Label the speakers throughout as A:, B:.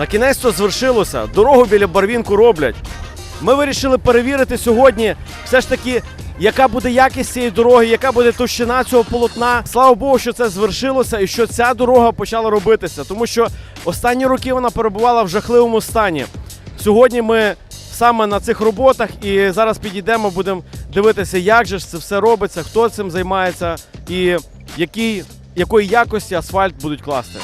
A: На кінець то звершилося. Дорогу біля Барвінку роблять. Ми вирішили перевірити сьогодні все ж таки, яка буде якість цієї дороги, яка буде товщина цього полотна. Слава Богу, що це звершилося і що ця дорога почала робитися, тому що останні роки вона перебувала в жахливому стані. Сьогодні ми саме на цих роботах і зараз підійдемо, будемо дивитися, як же ж це все робиться, хто цим займається і який, якої якості асфальт будуть класти.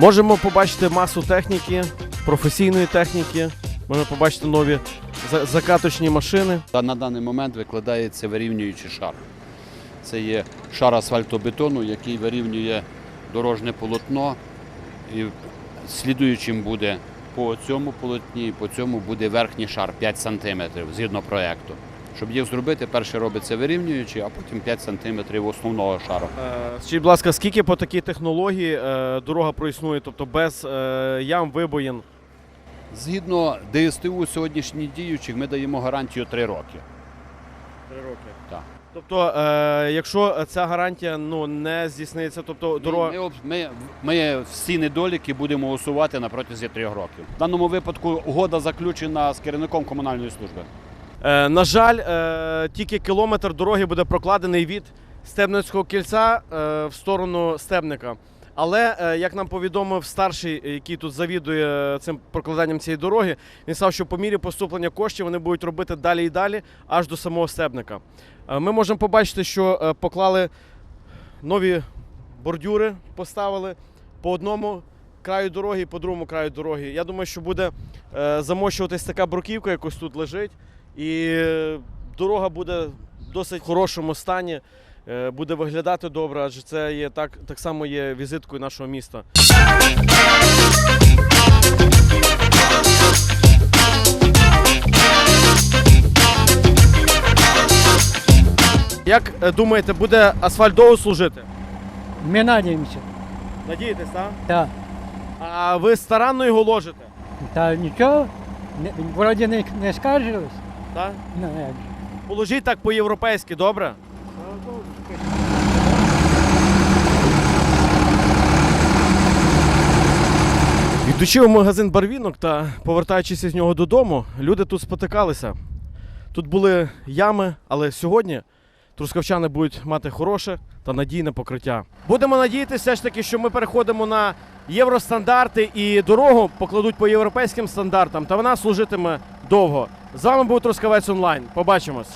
A: Можемо побачити масу техніки, професійної техніки. Можемо побачити нові закаточні машини.
B: Та на даний момент викладається вирівнюючий шар. Це є шар асфальтобетону, який вирівнює дорожнє полотно. І слідуючим буде по цьому полотні, по цьому буде верхній шар 5 см згідно проєкту. Щоб їх зробити, перше робиться вирівнюючий, а потім 5 см основного шару.
A: Е, Скажіть, будь ласка, скільки по такій технології е, дорога проіснує, тобто без е, ям, вибоїн?
B: Згідно ДСТУ сьогоднішніх діючих, ми даємо гарантію 3 роки.
A: Три роки.
B: Так.
A: Тобто, е, якщо ця гарантія ну, не здійсниться, тобто дорога.
B: Ми, ми, ми, ми всі недоліки будемо усувати на протязі трьох років. В даному випадку угода заключена з керівником комунальної служби.
A: Е, на жаль, е, тільки кілометр дороги буде прокладений від Стебницького кільця е, в сторону Стебника. Але як нам повідомив старший, який тут завідує цим прокладанням цієї дороги, він сказав, що по мірі поступлення коштів вони будуть робити далі і далі, аж до самого Стебника. Ми можемо побачити, що поклали нові бордюри, поставили по одному краю дороги і по другому краю дороги. Я думаю, що буде замощуватись така бруківка, якось тут лежить. І е, дорога буде в досить хорошому стані, е, буде виглядати добре, адже це є так, так само є візиткою нашого міста. Як е, думаєте, буде асфальт довго служити?
C: Ми надіємося.
A: Надієтесь, так?
C: Так.
A: А ви старанно його ложите?
C: Та нічого, вроді не, не скаржились.
A: Так?
C: Ну, як же.
A: Положіть так по-європейськи, добре? Йдучи в магазин барвінок та повертаючись із нього додому, люди тут спотикалися. Тут були ями, але сьогодні трускавчани будуть мати хороше та надійне покриття. Будемо надіятися, все ж таки, що ми переходимо на євростандарти і дорогу покладуть по європейським стандартам, та вона служитиме довго. З вами був Трускавець Онлайн. Побачимось.